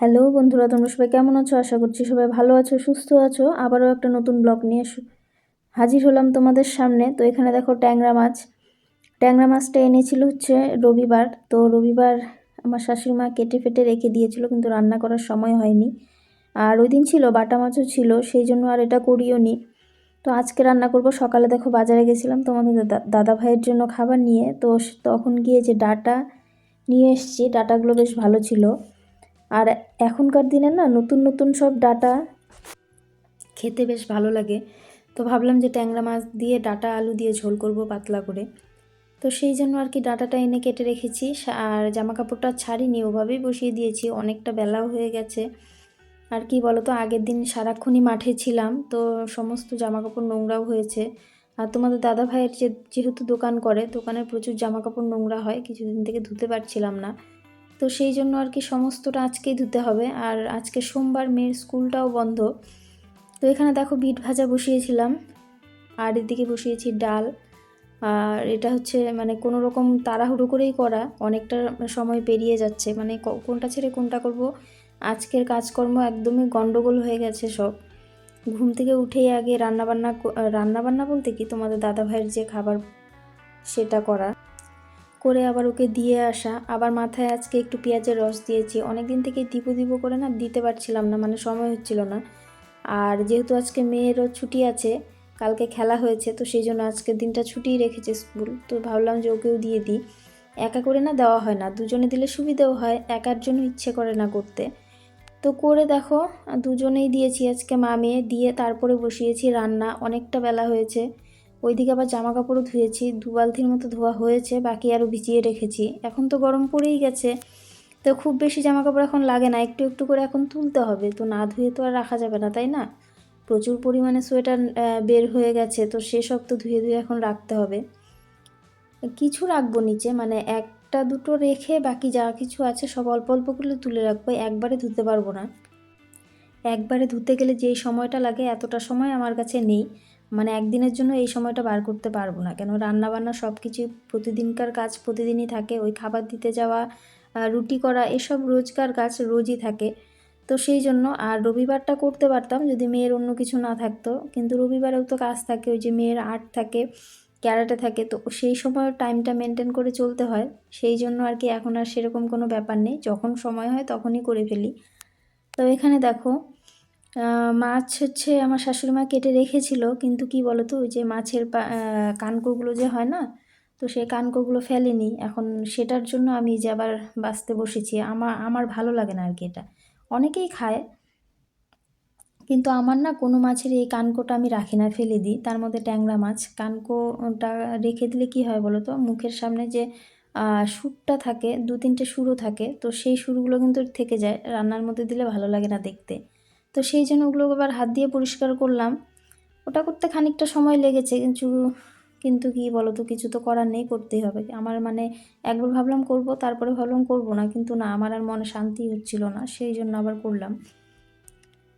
Hello বন্ধুরা, তোমরা সবাই কেমন আছো? আশা করছি সবাই ভালো আছো, সুস্থ আছো। আবারও একটা নতুন ব্লগ নিয়ে হাজির হলাম তোমাদের সামনে। তো এখানে দেখো ট্যাংরা মাছ। ট্যাংরা মাছটা এনেছিল হচ্ছে রবিবার। তো রবিবার আমার শাশুড়ি মা কেটে ফেটে রেখে দিয়েছিল, কিন্তু রান্না করার সময় হয়নি। আর ওই দিন ছিল, বাটা মাছও ছিল, সেই জন্য আর এটা করিও নি। তো আজকে রান্না করব। সকালে দেখো বাজারে গেছিলাম তোমাদের দাদা ভাইয়ের জন্য খাবার নিয়ে। তো তখন গিয়ে যে ডাটা নিয়ে এসেছি, ডাটাগুলো বেশ ভালো ছিল। আর এখনকার দিনে না নতুন নতুন সব ডাটা খেতে বেশ ভালো লাগে। তো ভাবলাম যে ট্যাংরা মাছ দিয়ে ডাটা আলু দিয়ে ঝোল করব পাতলা করে। তো সেই জন্য আর কি ডাটাটা এনে কেটে রেখেছি। আর জামা কাপড়টা ছাড়িনি, ওভাবেই বসিয়ে দিয়েছি। অনেকটা বেলাও হয়ে গেছে। আর কি বলতো, আগের দিন সারাক্ষণই মাঠে ছিলাম, তো সমস্ত জামা কাপড় নোংরাও হয়েছে। আর তোমাদের দাদা ভাইয়ের যে যেহেতু দোকান করে, দোকানে প্রচুর জামা কাপড় নোংরা হয়, কিছুদিন থেকে ধুতে পারছিলাম না। তো সেই জন্য আর কি সমস্তটা আজকেই ধুতে হবে। আর আজকে সোমবার মেয়ের স্কুলটাও বন্ধ। তো এখানে দেখো বিট ভাজা বসিয়েছিলাম। আর এদিকে বসিয়েছি ডাল। আর এটা হচ্ছে মানে কোনো রকম তাড়াহুড়ো করেই করা। অনেকটা সময় পেরিয়ে যাচ্ছে। মানে কোনটা ছেড়ে কোনটা করব? আজকের কাজকর্ম একদমই গন্ডগোল হয়ে গেছে সব। ঘুম থেকে উঠেই আগে রান্নাবান্না রান্নাবান্না বলতে কি? তোমাদের দাদা ভাইয়ের যে খাবার সেটা করা। করে আবার ওকে দিয়ে আসা। আবার মাথায় আজকে একটু পেঁয়াজের রস দিয়েছি। অনেক দিন থেকে দিব দিব করে না দিতে পারছিলাম না মানে সময় হচ্ছিল না। আর যেহেতু আজকে মেয়েরও ছুটি আছে, কালকে খেলা হয়েছে, তো সেই জন্য আজকের দিনটা ছুটিই রেখেছে স্কুল। তো ভাবলাম যে ওকেও দিয়ে দিই। একা করে না দেওয়া হয় না, দুজনে দিলে সুবিধেও হয় একার জন্য ইচ্ছে করে না করতে। তো করে দেখো, দুজনেই দিয়েছি আজকে মা মেয়ে, দিয়ে তারপরে বসিয়েছি রান্না। অনেকটা বেলা হয়েছে। ওইদিকে আবার জামা কাপড়ও ধুয়েছি, দু বালতির মতো ধোয়া হয়েছে, বাকি আরও ভিজিয়ে রেখেছি। এখন তো গরম পড়েই গেছে, তো খুব বেশি জামা কাপড় এখন লাগে না, একটু একটু করে এখন তুলতে হবে, তো না ধুয়ে তো আর রাখা যাবে না, তাই না? প্রচুর পরিমাণে সোয়েটার বের হয়ে গেছে, তো সেসব তো ধুয়ে ধুয়ে এখন রাখতে হবে। কিছু রাখব নিচে মানে একটা দুটো রেখে বাকি যা কিছু আছে সব অল্প অল্প করে তুলে রাখব, একবারে ধুতে পারব না। একবারে ধুতে গেলে যেই সময়টা লাগে, এতটা সময় আমার কাছে নেই। মানে একদিনের জন্য এই সময়টা বার করতে পারব না। কেন রান্না বান্না সব কিছু প্রতিদিনকার কাজ প্রতিদিনই থাকে। ওই খাবার দিতে যাওয়া রুটি করা, এসব রোজকার কাজ রোজই থাকে। তো সেই জন্য আর রবিবারটা করতে পারতাম যদি মেয়ের অন্য কিছু না থাকতো। কিন্তু রবিবারেও তো কাজ থাকে, ওই যে মেয়ের আর্ট থাকে, ক্যারাটে থাকে। তো সেই সময় টাইমটা মেনটেন করে চলতে হয়। সেই জন্য আর কি এখন আর সেরকম কোনো ব্যাপার নেই। যখন সময় হয় তখনই করে ফেলি। তো এখানে দেখো মাছ হচ্ছে আমার শাশুড়ি মা কেটে রেখেছিল, কিন্তু কি বলো তো ওই যে মাছের কানকোগুলো যে হয় না, তো সেই কানকোগুলো ফেলেনি। এখন সেটার জন্য আমি যে আবার বাঁচতে বসেছি আমার আমার ভালো লাগে না আর কি এটা। অনেকেই খায়, কিন্তু আমার না কোনো মাছের এই কানকোটা আমি রাখি না, ফেলে দিই। তার মধ্যে ট্যাংরা মাছ, কানকোটা রেখে দিলে কি হয় বলো তো মুখের সামনে যে সুরটা থাকে, দু তিনটে সুরও থাকে, তো সেই সুরগুলো কিন্তু থেকে যায়, রান্নার মধ্যে দিলে ভালো লাগে না দেখতে। তো সেই জন্য ওগুলো আবার হাত দিয়ে পরিষ্কার করলাম। ওটা করতে খানিকটা সময় লেগেছে, কিন্তু কিন্তু কি বলো তো কিছু তো করার নেই, করতেই হবে। আমার মানে একবার ভাবলাম করব, তারপরে ভাবলাম করব না, কিন্তু না, আমার আর মনে শান্তি হচ্ছিল না, সেই জন্য আবার করলাম।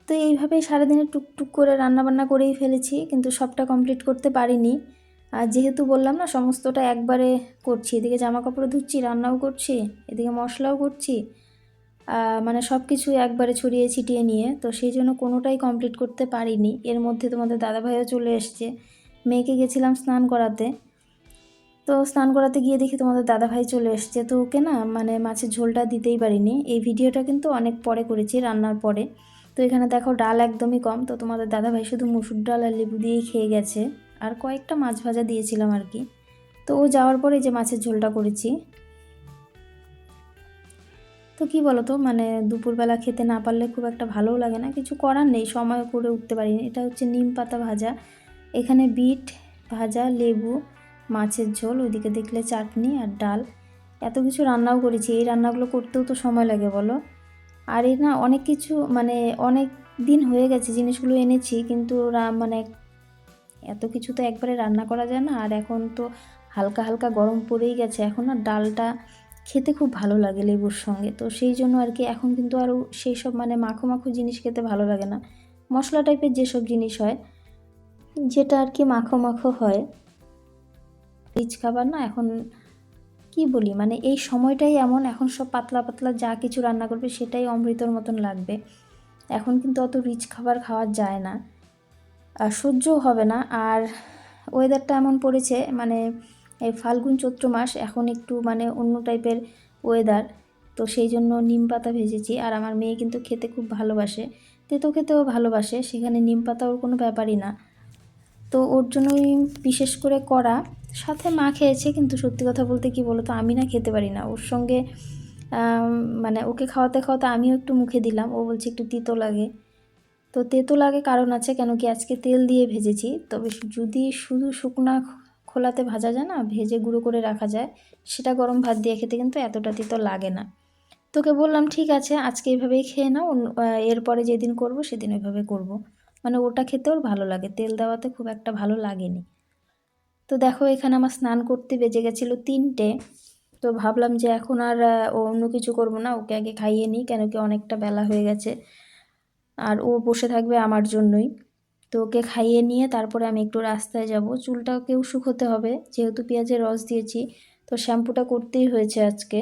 তো এইভাবেই সারাদিনে টুকটুক করে রান্নাবান্না করেই ফেলেছি, কিন্তু সবটা কমপ্লিট করতে পারিনি। আর যেহেতু বললাম না, সমস্তটা একবারে করছি, এদিকে জামা কাপড় ধুচ্ছি, রান্নাও করছি, এদিকে মশলাও করছি মানে সব কিছু একবারে ছড়িয়ে ছিটিয়ে নিয়ে, তো সেই জন্য কোনোটাই কমপ্লিট করতে পারিনি। এর মধ্যে তোমাদের দাদাভাইও চলে এসছে। মেয়েকে গেছিলাম স্নান করাতে। তো স্নান করাতে গিয়ে দেখি তোমাদের দাদাভাই চলে এসছে। তো ওকে না মানে মাছের ঝোলটা দিতেই পারিনি। এই ভিডিওটা কিন্তু অনেক পরে করেছি, রান্নার পরে। তো এখানে দেখো ডাল একদমই কম। তো তোমাদের দাদাভাই শুধু মুসুর ডাল আর লেবু দিয়েই খেয়ে গেছে। আর কয়েকটা মাছ ভাজা দিয়েছিলাম আর কি। তো ও যাওয়ার পরে যে মাছের ঝোলটা করেছি। তো কি বলো তো মানে দুপুরবেলা খেতে না পারলে খুব একটা ভালোও লাগে না। কিছু করার নেই, সময় করে উঠতে পারিনি। এটা হচ্ছে নিম পাতা ভাজা। এখানে বিট, ভাজা, লেবু, মাছের ঝোল, ওইদিকে দেখলে চাটনি আর ডাল। এত কিছু রান্নাও করেছি। এই রান্নাগুলো করতেও তো সময় লাগে, বলো? আর এই না অনেক কিছু মানে অনেক দিন হয়ে গেছে জিনিসগুলো এনেছি, কিন্তু মানে এত কিছু তো একবারে রান্না করা যায় না। আর এখন তো হালকা হালকা গরম পড়েই গেছে। এখন না ডালটা খেতে খুব ভালো লাগে লেবুর সঙ্গে। তো সেই জন্য আর কি এখন কিন্তু আরও সেই সব মানে মাখো মাখো জিনিস খেতে ভালো লাগে না। মশলা টাইপের যেসব জিনিস হয়, যেটা আর কি মাখো মাখো হয়, রিচ খাবার না এখন কি বলি মানে এই সময়টাই এমন, এখন সব পাতলা পাতলা যা কিছু রান্না করবে সেটাই অমৃতর মতন লাগবে। এখন কিন্তু অত রিচ খাবার খাওয়া যায় না। আর সহ্যও হবে না। আর ওয়েদারটা এমন পড়েছে মানে এই ফাল্গুন চৈত্র মাস এখন একটু মানে অন্য টাইপের ওয়েদার তো সেই জন্য নিম পাতা ভেজেছি। আর আমার মেয়ে কিন্তু খেতে খুব ভালোবাসে, তেতো খেতেও ভালোবাসে, সেখানে নিম পাতা ওর কোনো ব্যাপারই না। তো ওর জন্যই বিশেষ করে করা সাথে মা খেয়েছে কিন্তু সত্যি কথা বলতে কি বলতো, আমি না খেতে পারি না। ওর সঙ্গে মানে ওকে খাওয়াতে খাওয়াতে আমিও একটু মুখে দিলাম, ও বলছে একটু তিতো লাগে। তো তেতো লাগে কারণ আছে, কেন কি আজকে তেল দিয়ে ভেজেছি, তবে যদি শুধু শুকনা খোলাতে ভাজা যায় না, ভেজে গুঁড়ো করে রাখা যায়। সেটা গরম ভাত দিয়ে খেতে কিন্তু এতটা তিতো লাগে না। তোকে বললাম, ঠিক আছে, আজকে এইভাবেই খেয়ে নাও। এরপরে যেদিন করব সেদিন ওইভাবে করব। মানে ওটা খেতে ওর ভালো লাগে। তেল দেওয়াতে খুব একটা ভালো লাগেনি। তো দেখো, এখানে আমার স্নান করতে বেজে গেছিল তিনটে। তো ভাবলাম যে এখন আর অন্য কিছু করব না। ওকে আগে খাইয়ে নিই, কেন কি অনেকটা বেলা হয়ে গেছে। আর ও বসে থাকবে আমার জন্যই। তো ওকে খাইয়ে নিয়ে তারপরে আমি একটু রাস্তায় যাব। চুলটাকেও শুকোতে হবে, যেহেতু পেঁয়াজের রস দিয়েছি। তো শ্যাম্পুটা করতেই হয়েছে আজকে।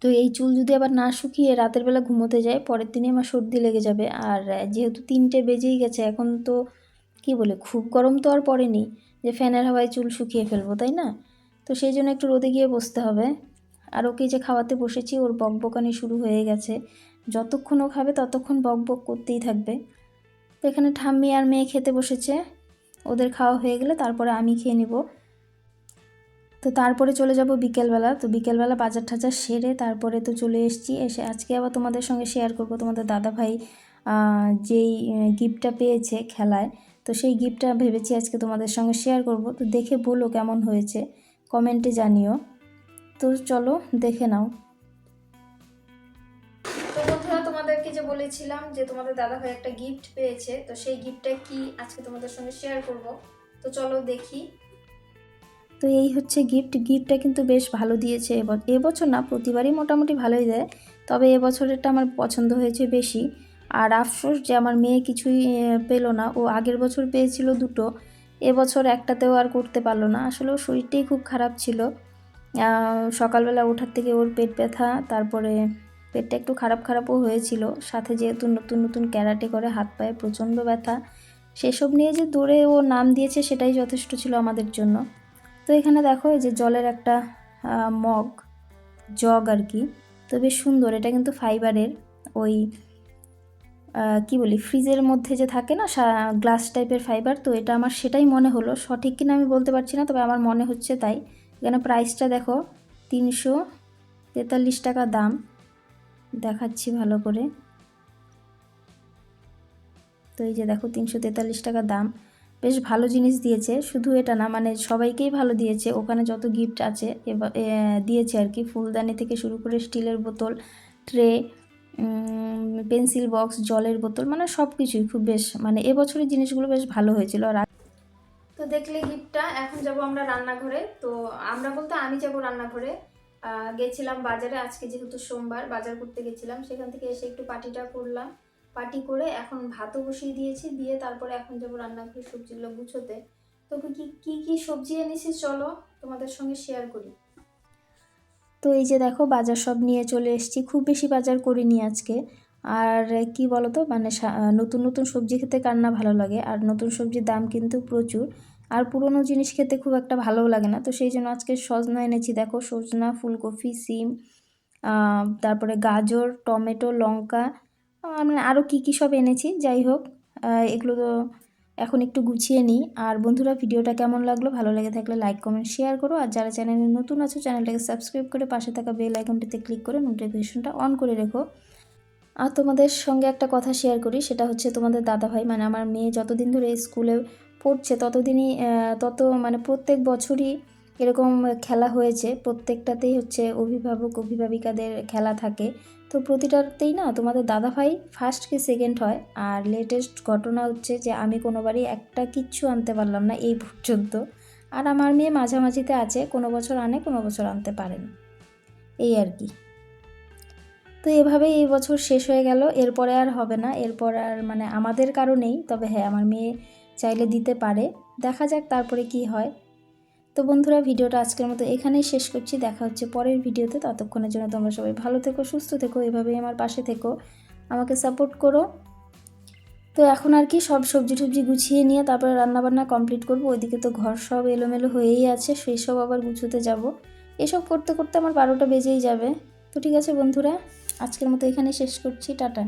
তো এই চুল যদি আবার না শুকিয়ে রাতের বেলা ঘুমোতে যায়, পরের দিনে আমার সর্দি লেগে যাবে। আর যেহেতু তিনটে বেজেই গেছে, এখন তো কি বলে, খুব গরম তো আর পড়েনি যে ফ্যানের হাওয়ায় চুল শুকিয়ে ফেলব, তাই না? তো সেই জন্য একটু রোদে গিয়ে বসতে হবে। আর ওকে যে খাওয়াতে বসেছি, ওর বকবকানি শুরু হয়ে গেছে। যতক্ষণ ও খাবে, ততক্ষণ বকবক করতেই থাকবে। তো এখানে ঠাম্মি আর মেয়ে খেতে বসেছে। ওদের খাওয়া হয়ে গেলে তারপরে আমি খেয়ে নিব। তো তারপরে চলে যাব বিকেলবেলা। তো বিকেলবেলা বাজার টাজার সেরে তারপরে তো চলে এসেছি। এসে আজকে আবার তোমাদের সঙ্গে শেয়ার করব। তোমাদের দাদা ভাই যেই গিফটটা পেয়েছে খেলায়, তো সেই গিফটটা ভেবেছি আজকে তোমাদের সঙ্গে শেয়ার করব। তো দেখে বলো কেমন হয়েছে। কমেন্টে জানিও। তো চলো দেখে নাও। বলেছিলাম যে তোমাদের দাদা ভাই একটা গিফট পেয়েছে, তো সেই গিফটটা কি আজকে তোমাদের সঙ্গে শেয়ার করব। তো চলো দেখি। তো এই হচ্ছে গিফট গিফটটা কিন্তু বেশ ভালো দিয়েছে এবছর এবছর না, প্রতিবারই মোটামুটি ভালোই দেয়। তবে এবছরেরটা আমার পছন্দ হয়েছে বেশি। আর আফসোস যে আমার মেয়ে কিছুই পেল না। ও আগের বছর পেয়েছিল দুটো, এবছর একটাতেও আর করতে পারল না। আসলে ওর শরীরটাই খুব খারাপ ছিল। সকালবেলা ওঠার থেকে ওর পেট ব্যথা, তারপরে পেটটা একটু খারাপ খারাপও হয়েছিল। সাথে যেহেতু নতুন নতুন ক্যারাটে করে হাত পায়ে প্রচণ্ড ব্যথা, সেসব নিয়ে যে দৌড়ে ও নাম দিয়েছে সেটাই যথেষ্ট ছিল আমাদের জন্য। তো এখানে দেখো, এই যে জলের একটা মগ, জগ আর কি। তো বেশ সুন্দর, এটা কিন্তু ফাইবারের ওই কি বলি, ফ্রিজের মধ্যে যে থাকে না গ্লাস টাইপের ফাইবার, তো এটা আমার সেটাই মনে হলো। সঠিক কিনা আমি বলতে পারছি না, তবে আমার মনে হচ্ছে তাই। এখানে প্রাইসটা দেখো, তিনশো তেতাল্লিশ টাকা দাম। দেখাচ্ছি ভালো করে। তো এই যে দেখো, তিনশো তেতাল্লিশ টাকা দাম। বেশ ভালো জিনিস দিয়েছে, শুধু এটা না মানে সবাইকেই ভালো দিয়েছে। ওখানে যত গিফট আছে দিয়েছে আর কি। ফুলদানি থেকে শুরু করে স্টিলের বোতল, ট্রে পেন্সিল বক্স, জলের বোতল মানে সব কিছুই খুব বেশ মানে এবছরের জিনিসগুলো বেশ ভালো হয়েছিল। আর তো দেখলে গিফটটা এখন যাব আমরা রান্নাঘরে। তো আমরা বলতে আমি যাব রান্নাঘরে। গেছিলাম বাজারে, আজকে যেহেতু সোমবার, বাজার করতে গেছিলাম, সেখান থেকে এসে একটু পাটিটা করলাম। পাটি করে এখন ভাতও বসিয়ে দিয়েছি, দিয়ে তারপরে এখন যাব রান্নাঘরে সবজিগুলো গুছোতে। তো কি কি কি সবজি এনেছি চলো, তোমাদের সঙ্গে শেয়ার করি। তো এই যে দেখো, বাজার সব নিয়ে চলে এসেছি। খুব বেশি বাজার করিনি আজকে। আর কি বলতো মানে নতুন নতুন সবজি খেতে কার না ভালো লাগে। আর নতুন সবজির দাম কিন্তু প্রচুর। আর পুরনো জিনিস খেতে খুব একটা ভালোও লাগে না। তো সেই জন্য আজকে সজনা এনেছি। দেখো সজনা, ফুলকপি, সিম তারপরে গাজর, টমেটো, লঙ্কা মানে আরও কী কী সব এনেছি। যাই হোক এগুলো তো এখন একটু গুছিয়ে নিই। আর বন্ধুরা, ভিডিওটা কেমন লাগল? ভালো লেগে থাকলে লাইক, কমেন্ট, শেয়ার করো। আর যারা চ্যানেলে নতুন আছো, চ্যানেলটাকে সাবস্ক্রাইব করে পাশে থাকা বেল আইকনটিতে ক্লিক করে নোটিফিকেশনটা অন করে রেখো। আর তোমাদের সঙ্গে একটা কথা শেয়ার করি, সেটা হচ্ছে তোমাদের দাদাভাই। মানে আমার মেয়ে যতদিন ধরে স্কুলে পড়ছে, ততদিনই তত মানে প্রত্যেক বছরই এরকম খেলা হয়েছে। প্রত্যেকটাতেই হচ্ছে অভিভাবক, অভিভাবিকাদের খেলা থাকে। তো প্রতিটাতেই না, তোমাদের দাদাভাই ফার্স্ট কি সেকেন্ড হয়? আর লেটেস্ট ঘটনা হচ্ছে যে, আমি কোনোবারই একটা কিচ্ছু আনতে পারলাম না এই পর্যন্ত। আর আমার মেয়ে মাঝামাঝিতে আছে, কোনো বছর আনে, কোনো বছর আনতে পারে না। এই আর কি। তো এভাবেই এই বছর শেষ হয়ে গেল। এরপরে আর হবে না। এরপর আর মানে আমাদের কারণেই, তবে হ্যাঁ আমার মেয়ে চাইলে দিতে পারে। দেখা যাক তারপরে কি হয়। তো বন্ধুরা, ভিডিওটা আজকের মতো এখানেই শেষ করছি। দেখা হচ্ছে পরের ভিডিওতে। ততক্ষণের জন্য তোমরা সবাই ভালো থেকো, সুস্থ থেকো, এভাবেই আমার পাশে থেকো। আমাকে সাপোর্ট করো। তো এখন আর কি সব সবজি টবজি গুছিয়ে নিয়ে তারপরে রান্নাবান্না কমপ্লিট করব। ওইদিকে তো ঘর সব এলোমেলো হয়েই আছে, সেই সব আবার গুছোতে যাব। এসব করতে করতে আমার বারোটা বেজেই যাবে। তো ঠিক আছে বন্ধুরা, আজকের মতো এখানে শেষ করছি। টাটা।